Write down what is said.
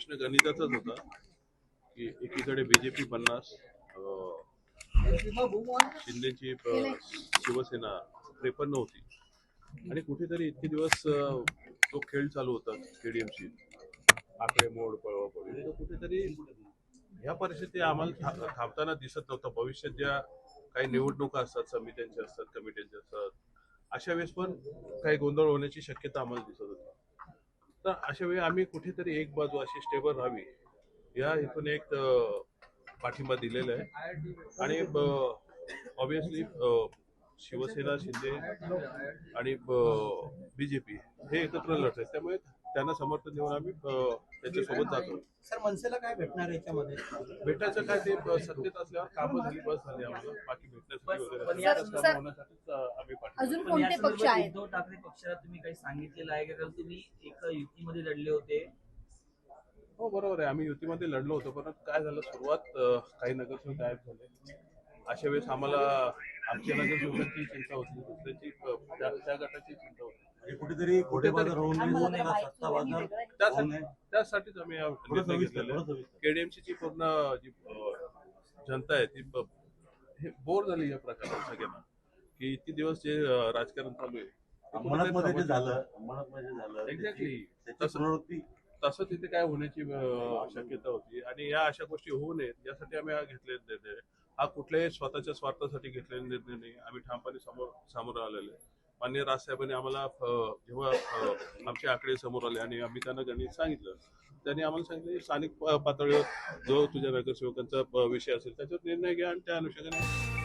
प्रश्न गणिताचाच होता की एकीकडे बीजेपी पन्नास शिंदेची शिवसेना त्रेपन्न होती. आणि कुठेतरी इतके दिवस तो खेळ चालू होता केडीएमशी आकडेमोड पळवापळी तो कुठेतरी ह्या परिस्थिती आम्हाला थांबताना दिसत नव्हतं. भविष्यात ज्या काही निवडणुका असतात समित्यांच्या असतात कमिट्यांच्या असतात अशा वेळेस पण काही गोंधळ होण्याची शक्यता आम्हाला दिसत होती. तर अशा वेळी आम्ही कुठेतरी एक बाजू अशी स्टेबल राहावी. या हेतून एक पाठिंबा दिलेला आहे. आणि ऑब्विसली शिवसेना शिंदे आणि बीजेपी हे एकत्र लढत आहेत त्यामुळे त्यांना समर्थन देऊन आम्ही त्यांच्यासोबत जातो. सर मनसेला काय भेटणार याच्यामध्ये? भेटायचं काय ते सत्तेत असल्यावर कामं झाली बस झाली आम्हाला. बाकी भेटण्यासाठी वगैरे अजून. पण कोणते पक्ष आहेत? उद्धव ठाकरे पक्षाला तुम्ही काही सांगितलेलं आहे का? कारण तुम्ही एका युतीमध्ये लढले होते. हो बरोबर आहे. आम्ही युतीमध्ये लढलो होतो पण काय झालं? सुरुवात अं, काही नगरसेवक गायब झाले. अशा वेळेस आम्हाला आमच्या नगरसेवकांची चिंता होती. दुसऱ्याची अं, त्या त्या गटाची चिंता होती. आणि कुठेतरी खोटेबाजार होऊ नये त्यासाठीच आम्ही हा थोडं निर्णय सविस्तर, घेतलेला थोडं आहे सविस्तर. केडीएमसी पूर्ण जी अं, जनता आहे ती ब- हे बोर झाली या प्रकारे सगळ्यांना. की इतके दिवस जे राजकारण चालू आहे ते अंमलात मध्ये कुठेतरी जे झालं अंमलात मध्ये झालं Exactly. त्याची- त्याची तसं- तिथे काय होण्याची अं, शक्यता होती आणि या अशा गोष्टी होऊ नयेत यासाठी आम्ही हा घेतलेला निर्णय आहे. हा कुठल्याही स्वतःच्या स्वार्थासाठी घेतलेला निर्णय नाही आम्ही ठामपणे समोर समोर आलेलो आहे मान्य राजसाहेबांनी आम्हाला अं, जेव्हा अं, आमचे आकडे समोर आले आणि आम्ही त्यांना गणित सांगितलं त्यांनी आम्हाला सांगितलं की स्थानिक प- पातळीवर जो तुझ्या नगरसेवकांचा अं, विषय असेल त्याच्यावर निर्णय घ्या आणि त्या अनुषंगाने